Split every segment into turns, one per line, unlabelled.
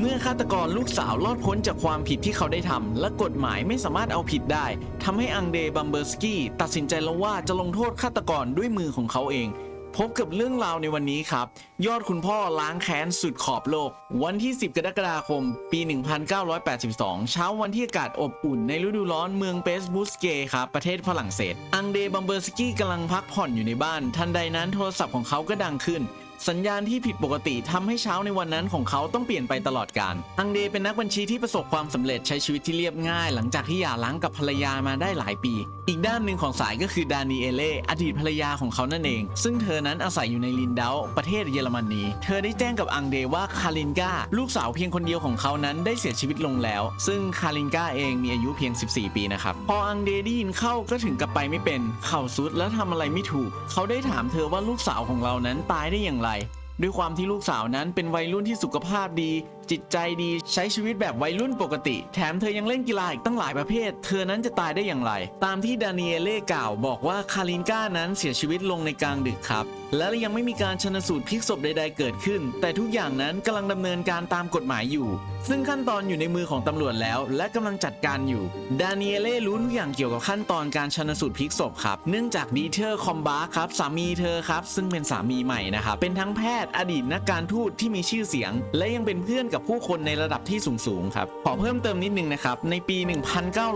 เมื่อฆาตกรลูกสาวรอดพ้นจากความผิดที่เขาได้ทำและกฎหมายไม่สามารถเอาผิดได้ทำให้อังเดบัมเบอร์สกี้ตัดสินใจแล้วว่าจะลงโทษฆาตกรด้วยมือของเขาเองพบกับเรื่องราวในวันนี้ครับ ยอดคุณพ่อล้างแค้นสุดขอบโลก วันที่ 10 กรกฎาคม ปี 1982 เช้าวันที่อากาศอบอุ่นในฤดูร้อนเมืองเปสบุสเกครับประเทศฝรั่งเศส อังเดบัมเบอร์สกี้กำลังพักผ่อนอยู่ในบ้าน ทันใดนั้นโทรศัพท์ของเขาก็ดังขึ้น สัญญาณที่ผิดปกติทำให้เช้าในวันนั้นของเขาต้องเปลี่ยนไปตลอดกาลอังเดเป็นนักบัญชีที่ประสบความสำเร็จใช้ชีวิตที่เรียบง่าย หลังจากที่หย่าร้างกับภรรยามาได้หลายปี อีกด้านหนึ่งของสายก็คือดานิเอเล่อดีตภรรยาของเขานั่นเอง ซึ่งเธอนั้นอาศัยอยู่ในลินเดาประเทศเยอรมนีเธอได้แจ้งกับอังเดว่าคารินกาลูกสาวเพียงคนเดียวของเขานั้นได้เสียชีวิตลงแล้ว ซึ่งคารินกาเองมีอายุเพียง 14 ปีนะครับพออังเดได้ยินเข้าก็ถึงกับไปไม่เป็นเข่าสุดและทำอะไรไม่ถูก เขาได้ถามเธอว่าลูกสาวของเรานั้นตายได้อย่างไรด้วยความที่ลูกสาวนั้นเป็นวัยรุ่นที่สุขภาพดี จิตใจดีใช้ชีวิตแบบวัยรุ่นปกติ แถมเธอยังเล่นกีฬาอีกตั้งหลายประเภท เธอนั้นจะตายได้อย่างไร ตามที่ดานิเอเล่กล่าวบอกว่าคารินก้านั้นเสียชีวิตลงในกลางดึกครับ และยังไม่มีการชนสูตรพลิกศพใด ๆ เกิดขึ้น แต่ทุกอย่างนั้นกำลังดำเนินการตามกฎหมายอยู่ ซึ่งขั้นตอนอยู่ในมือของตำรวจแล้ว และกำลังจัดการอยู่ ดานิเอเล่รู้ทุกอย่างเกี่ยวกับขั้นตอนการชนสูตรพลิกศพครับ เนื่องจากดีเทอร์คอมบาครับสามีเธอครับ ซึ่งเป็นสามีใหม่นะครับเป็นทั้งแพทย์อดีตนักการทูตที่มีชื่อเสียง และยังเป็นเพื่อนกับผู้คนในระดับที่สูงๆครับ ขอเพิ่มเติมนิดนึงนะครับ ในปี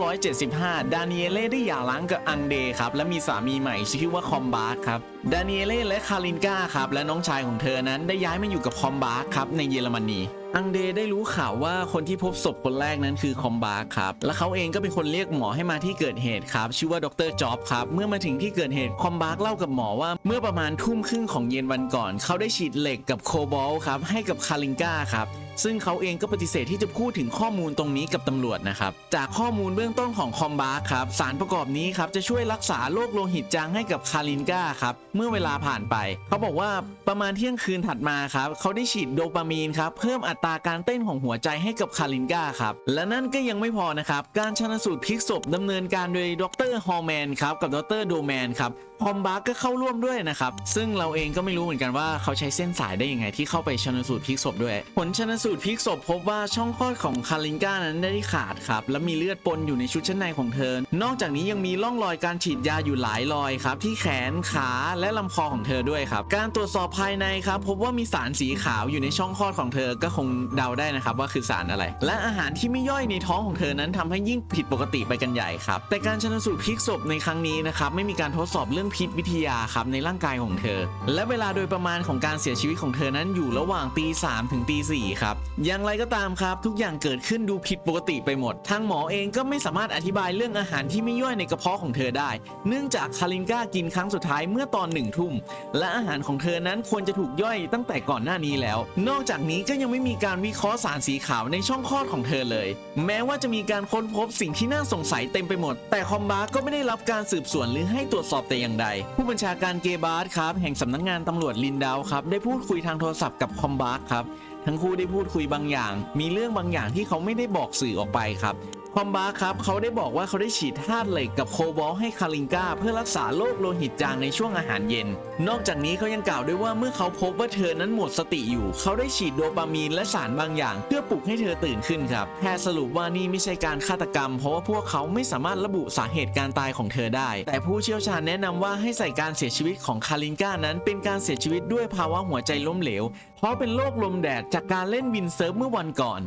1975 ดานิเอเล่ได้หย่าร้างกับอังเดครับ และมีสามีใหม่ชื่อว่าคอมบาร์ครับ ดานิเอเล่และคารินกาครับ และน้องชายของเธอนั้นได้ย้ายมาอยู่กับคอมบาร์ครับในเยอรมนี อังเดได้รู้ข่าวว่าคนที่พบศพคนแรกนั้นคือคอมบาร์ครับ และเขาเองก็เป็นคนเรียกหมอให้มาที่เกิดเหตุครับ ชื่อว่าดรจ็อบครับ เมื่อมาถึงที่เกิดเหตุคอมบาร์เล่ากับหมอว่าเมื่อประมาณทุ่มครึ่งของเย็นวันก่อน เขาได้ฉีดเหล็กกับโคบอลครับให้กับคารินกาครับซึ่งเขาเองก็ปฏิเสธที่จะพูดถึงข้อมูลตรงนี้กับตำรวจนะครับ จากข้อมูลเบื้องต้นของคอมบาร์ครับ สารประกอบนี้ครับ จะช่วยรักษาโรคโลหิตจางให้กับคารินกาครับ เมื่อเวลาผ่านไป เขาบอกว่าประมาณเที่ยงคืนถัดมาครับ เขาได้ฉีดโดปามีนครับ เพิ่มอัตราการเต้นของหัวใจให้กับคารินกาครับและนั่นก็ยังไม่พอนะครับการชนสูตรพลิกศพดำเนินการโดยดรฮอลแมนครับกับดรโดแมนครับคอมบาร์ก็เข้าร่วมด้วยนะครับซึ่งเราเองก็ไม่รู้เหมือนกันว่าเขาใช้เส้นสายได้ยังไงที่เข้าไปชนสูตรพลิกศพด้วย ผลชนสูตรพลิกศพพบว่าช่องคลอดของคารินก้านั้นได้ขาดครับและมีเลือดปนอยู่ในชุดชั้นในของเธอ นอกจากนี้ยังมีร่องรอยการฉีดยาอยู่หลายรอยครับที่แขนขาและลำคอของเธอด้วยครับการตรวจสอบภายในครับพบว่ามีสารสีขาวอยู่ในช่องคลอดของเธอก็คงเดาได้นะครับว่าคือสารอะไร และอาหารที่ไม่ย่อยในท้องของเธอนั้นทำให้ยิ่งผิดปกติไปกันใหญ่ครับ แต่การชนสูตรพลิกศพในครั้งนี้นะครับไม่มีการทดสอบเรื่องพิษวิทยาครับในร่างกายของเธอ และเวลาโดยประมาณของการเสียชีวิตของเธอนั้นอยู่ระหว่างตีสามถึงตีสี่ครับ อย่างไรก็ตามครับ ทุกอย่างเกิดขึ้นดูผิดปกติไปหมด ทางหมอเองก็ไม่สามารถอธิบายเรื่องอาหารที่ไม่ย่อยในกระเพาะของเธอได้ เนื่องจากคารินก้ากินครั้งสุดท้ายเมื่อตอนหนึ่งทุ่ม และอาหารของเธอนั้นควรจะถูกย่อยตั้งแต่ก่อนหน้านี้แล้ว นอกจากนี้ก็ยังไม่มีการวิเคราะห์สารสีขาวในช่องคลอดของเธอเลย แม้ว่าจะมีการค้นพบสิ่งที่น่าสงสัยเต็มไปหมด แต่คอมบาก็ไม่ได้รับการสืบสวนหรือให้ตรวจสอบแต่อย่างใด ผู้บัญชาการเกบาร์ดครับแห่งสำนักงานตำรวจลินดาวครับได้พูดคุยทางโทรศัพท์กับคอมบาร์ครับทั้งคู่ได้พูดคุยบางอย่าง มีเรื่องบางอย่างที่เขาไม่ได้บอกสื่อออกไปครับ คอมบาครับเขาได้บอกว่าเขาได้ฉีดธาตุเหล็กกับโคบอลให้คาริงกาเพื่อรักษาโรคโลหิตจางในช่วงอาหารเย็น นอกจากนี้เขายังกล่าวด้วยว่าเมื่อเขาพบว่าเธอนั้นหมดสติอยู่ เขาได้ฉีดโดปามีนและสารบางอย่าง เพื่อปลุกให้เธอตื่นขึ้นครับแพทย์สรุปว่านี่ไม่ใช่การฆาตกรรม เพราะว่าพวกเขาไม่สามารถระบุสาเหตุการตายของเธอได้ แต่ผู้เชี่ยวชาญแนะนำว่าให้ใส่การเสียชีวิตของคาริงกานั้น เป็นการเสียชีวิตด้วยภาวะหัวใจล้มเหลว เพราะเป็นโรคลมแดดจากการเล่นวินเซิร์ฟเมื่อวันก่อน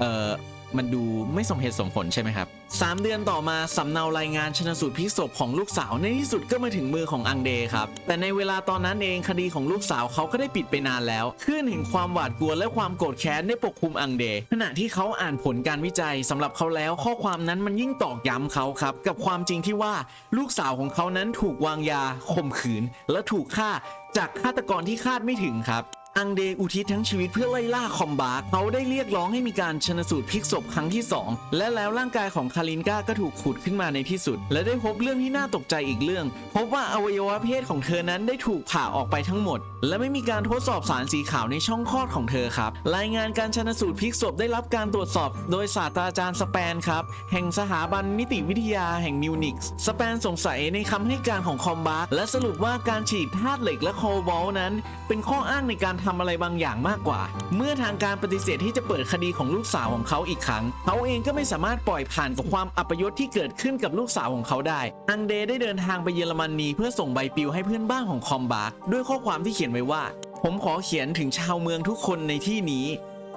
เอ่อ มันดูไม่สมเหตุสมผลใช่ไหมครับ 3 เดือนต่อมาสำเนารายงานชนสูตรพลิกศพของลูกสาวในที่สุดก็มาถึงมือของอังเดครับ แต่ในเวลาตอนนั้นเองคดีของลูกสาวเขาก็ได้ปิดไปนานแล้วคลื่นแห่งความหวาดกลัวและความโกรธแค้นได้ปกคลุมอังเด ขณะที่เขาอ่านผลการวิจัยสำหรับเขาแล้ว ข้อความนั้นมันยิ่งตอกย้ำเขาครับกับความจริงที่ว่าลูกสาวของเขานั้นถูกวางยาข่มขืน และถูกฆ่าจากฆาตกรที่คาดไม่ถึงครับ อังเดอุทิศทั้งชีวิตเพื่อไล่ล่าคอมบาร์เขาได้เรียกร้องให้มีการชนสูตรพลิกศพครั้งที่ 2 และแล้วร่างกายของคารินกาก็ถูกขุดขึ้นมาในที่สุด และได้พบเรื่องที่น่าตกใจอีกเรื่อง พบว่าอวัยวะเพศของเธอนั้นได้ถูกผ่าออกไปทั้งหมด และไม่มีการทดสอบสารสีขาวในช่องคลอดของเธอครับ รายงานการชนสูตรพลิกศพได้รับการตรวจสอบ โดยศาสตราจารย์สแปนครับแห่งสถาบันนิติวิทยาแห่งมิวนิกส์สแปนสงสัยในคำให้การของคอมบาร์และสรุปว่าการฉีดธาตุเหล็กและโคบอลนั้น เป็นข้ออ้างในการทำอะไรบางอย่างมากกว่า เมื่อทางการปฏิเสธที่จะเปิดคดีของลูกสาวของเขาอีกครั้งเขาเองก็ไม่สามารถปล่อยผ่านกับความอัปยศที่เกิดขึ้นกับลูกสาวของเขาได้อังเดได้เดินทางไปเยอรมนีเพื่อส่งใบปลิวให้เพื่อนบ้านของคอมบาร์ด้วยข้อความที่เขียนไว้ว่า ผมขอเขียนถึงชาวเมืองทุกคนในที่นี้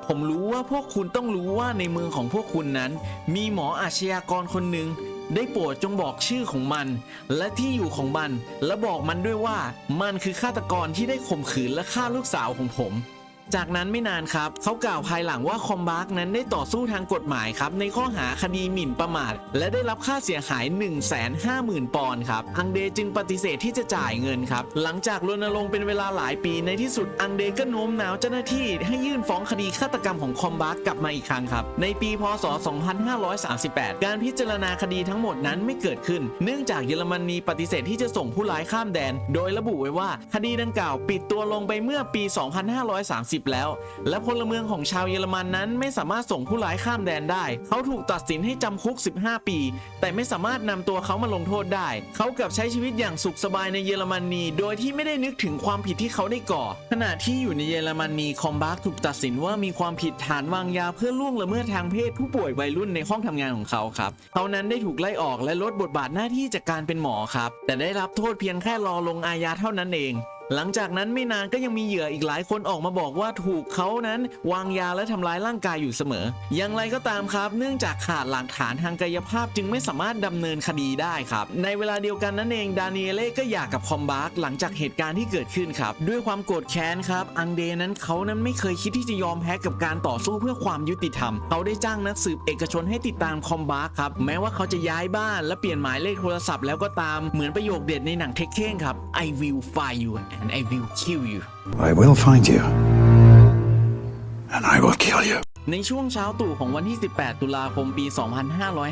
ผมรู้ว่าพวกคุณต้องรู้ว่าในเมืองของพวกคุณนั้น มีหมออาชญากรคนหนึ่ง ได้โปรดจงบอกชื่อของมัน และที่อยู่ของมัน และบอกมันด้วยว่ามันคือฆาตกรที่ได้ข่มขืนและฆ่าลูกสาวของผม จากนั้นไม่นานครับเขากล่าวภายหลังว่าคอมบาร์กนั้นได้ต่อสู้ทางกฎหมายครับในข้อหาคดีหมิ่นประมาท และได้รับค่าเสียหาย 1 5 0 0 0 0 ปอนด์ครับ อังเดจึงปฏิเสธที่จะจ่ายเงินครับ หลังจากรณรงค์เป็นเวลาหลายปีในที่สุดอังเดก็โน้มน้าวเจ้าหน้าที่ให้ยื่นฟ้องคดีฆาตกรรมของคอมบาร์กกลับมาอีกครั้งครับ ในปีพศ 2538 การพิจารณาคดีทั้งหมดนั้นไม่เกิดขึ้น เนื่องจากเยอรมนีปฏิเสธที่จะส่งผู้ร้ายข้ามแดน โดยระบุไว้ว่าคดีดังกล่าว ปิดตัวลงไปเมื่อปี 2530แล้ว และพลเมืองของชาวเยอรมันนั้นไม่สามารถส่งผู้ร้ายข้ามแดนได้ เขาถูกตัดสินให้จำคุก 15 ปี แต่ไม่สามารถนำตัวเขามาลงโทษได้ เขากลับใช้ชีวิตอย่างสุขสบายในเยอรมนี โดยที่ไม่ได้นึกถึงความผิดที่เขาได้ก่อ ขณะที่อยู่ในเยอรมนีคอมบาร์กถูกตัดสินว่ามีความผิดฐานวางยาเพื่อล่วงละเมิดทางเพศผู้ป่วยวัยรุ่นในห้องทำงานของเขาครับเขานั้นได้ถูกไล่ออกและลดบทบาทหน้าที่จากการเป็นหมอครับ แต่ได้รับโทษเพียงแค่รอลงอาญาเท่านั้นเอง หลังจากนั้นไม่นานก็ยังมีเหยื่ออีกหลายคนออกมาบอกว่าถูกเขานั้นวางยาและทำร้ายร่างกายอยู่เสมอ อย่างไรก็ตามครับ เนื่องจากขาดหลักฐานทางกายภาพจึงไม่สามารถดำเนินคดีได้ครับ ในเวลาเดียวกันนั่นเองดานิเอเล่ก็หย่ากับคอมบาร์กหลังจากเหตุการณ์ที่เกิดขึ้นครับ ด้วยความโกรธแค้นครับอังเดนั้นเขานั้นไม่เคยคิดที่จะยอมแพ้กับการต่อสู้เพื่อความยุติธรรม เขาได้จ้างนักสืบเอกชนให้ติดตามคอมบาร์กครับแม้ว่าเขาจะย้ายบ้านและเปลี่ยนหมายเลขโทรศัพท์แล้วก็ตามเหมือนประโยคเด็ดในหนังเทคเคนครับ I will find you and I will kill you
I will find you. And I will kill you.
ในช่วงเช้าตรู่ของวันที่ 18 ตุลาคม ปี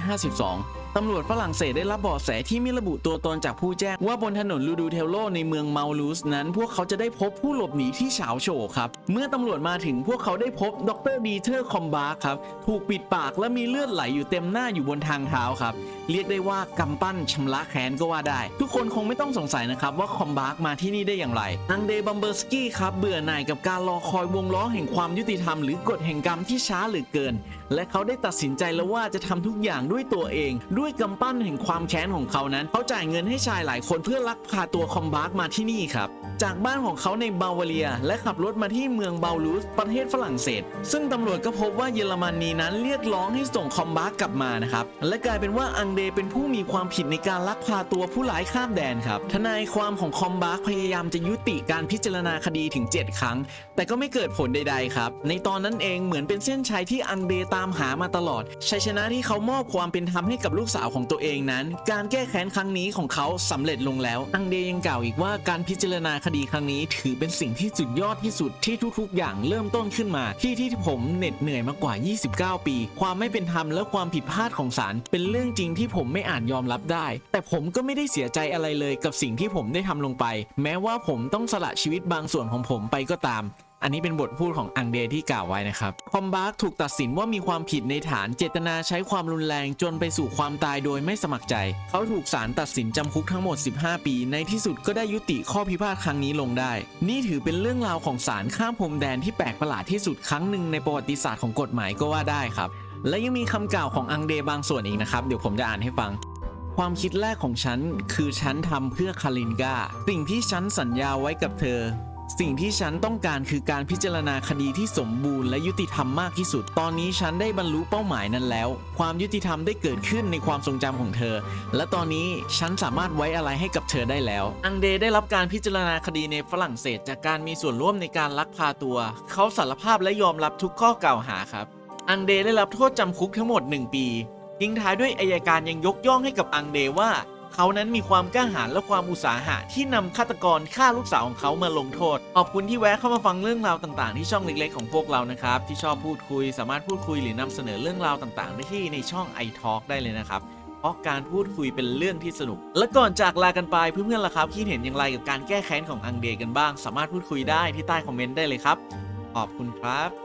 2552 ตำรวจฝรั่งเศสได้รับเบาะแสที่ไม่ระบุตัวตนจากผู้แจ้ง ว่าบนถนนลูดูเทลโลในเมืองเมาลูสนั้น พวกเขาจะได้พบผู้หลบหนีที่เฉาโฉครับ เมื่อตำรวจมาถึงพวกเขาได้พบดรดีเทอร์คอมบาร์ครับ ถูกปิดปากและมีเลือดไหลอยู่เต็มหน้าอยู่บนทางเท้าครับ เรียกได้ว่ากำปั้นชำระแค้นก็ว่าได้ ทุกคนคงไม่ต้องสงสัยนะครับว่าคอมบาร์มาที่นี่ได้อย่างไรอังเดบัมเบอร์สกี้ครับเบื่อหน่ายกับการรอคอยวงล้อแห่งความยุติธรรมหรือกฎแห่งกรรมที่ช้าเหลือเกิน และเขาได้ตัดสินใจแล้วว่าจะทำทุกอย่างด้วยตัวเอง ด้วยกำปั้นแห่งความแค้นของเขานั้น เขาจ่ายเงินให้ชายหลายคนเพื่อลักพาตัวคอมบาร์กมาที่นี่ครับ จากบ้านของเขาในบาวาเรีย และขับรถมาที่เมืองเบาลูสประเทศฝรั่งเศส ซึ่งตำรวจก็พบว่าเยอรมนีนั้นเรียกร้องให้ส่งคอมบาร์กกลับมานะครับและกลายเป็นว่าอังเดเป็นผู้มีความผิดในการลักพาตัวผู้ร้ายข้ามแดนครับทนายความของคอมบาร์กพยายามจะยุติการพิจารณาคดีถึง 7 ครั้ง แต่ก็ไม่เกิดผลใดๆครับในตอนนั้นเองเหมือนเป็นเส้นชัยที่อังเดตามหามาตลอดชัยชนะที่เขามอบความเป็นธรรมให้กับลูกสาวของตัวเองนั้น การแก้แค้นครั้งนี้ของเขาสำเร็จลงแล้ว อังเดยังกล่าวอีกว่าการพิจารณาคดีครั้งนี้ถือเป็นสิ่งที่สุดยอดที่สุดที่ทุกๆ อย่างเริ่มต้นขึ้นมา ที่ที่ผมเหน็ดเหนื่อยมากกว่า 29 ปี ความไม่เป็นธรรมและความผิดพลาดของศาลเป็นเรื่องจริงที่ผมไม่อาจยอมรับได้ แต่ผมก็ไม่ได้เสียใจอะไรเลยกับสิ่งที่ผมได้ทำลงไป แม้ว่าผมต้องสละชีวิตบางส่วนของผมไปก็ตาม อันนี้เป็นบทพูดของอังเดที่กล่าวไว้นะครับคอมบาร์กถูกตัดสินว่ามีความผิดในฐานเจตนาใช้ความรุนแรงจนไปสู่ความตายโดยไม่สมัครใจ เขาถูกศาลตัดสินจำคุกทั้งหมด 15 ปี ในที่สุดก็ได้ยุติข้อพิพาทครั้งนี้ลงได้ นี่ถือเป็นเรื่องราวของศาลข้ามพรมแดนที่แปลกประหลาดที่สุดครั้งหนึ่งในประวัติศาสตร์ของกฎหมายก็ว่าได้ครับ และยังมีคำกล่าวของอังเดบางส่วนอีกนะครับ เดี๋ยวผมจะอ่านให้ฟังความคิดแรกของฉัน คือฉันทำเพื่อคารินกาสิ่งที่ฉันสัญญาไว้กับเธอ สิ่งที่ฉันต้องการคือการพิจารณาคดีที่สมบูรณ์และยุติธรรมมากที่สุด ตอนนี้ฉันได้บรรลุเป้าหมายนั้นแล้ว ความยุติธรรมได้เกิดขึ้นในความทรงจำของเธอ และตอนนี้ฉันสามารถไว้อะไรให้กับเธอได้แล้ว อังเดได้รับการพิจารณาคดีในฝรั่งเศส จากการมีส่วนร่วมในการลักพาตัว เขาสารภาพและยอมรับทุกข้อกล่าวหาครับ อังเดได้รับโทษจำคุกทั้งหมด 1 ปีทิ้งท้ายด้วยอายการยังยกย่องให้กับอังเดว่า เขานั้นมีความกล้าหาญและความอุตสาหะที่นำฆาตกรฆ่าลูกสาวของเขามาลงโทษ ขอบคุณที่แวะเข้ามาฟังเรื่องราวต่างๆ ที่ช่องเล็กๆของพวกเรานะครับ ที่ชอบพูดคุย สามารถพูดคุยหรือนำเสนอเรื่องราวต่างๆ ได้ที่ในช่อง iTalk ได้เลยนะครับเพราะการพูดคุยเป็นเรื่องที่สนุก และก่อนจากลากันไปเพื่อนๆล่ะครับคิดเห็นอย่างไรกับการแก้แค้นของอังเดกันบ้าง สามารถพูดคุยได้ที่ใต้คอมเมนต์ได้เลยครับ ขอบคุณครับ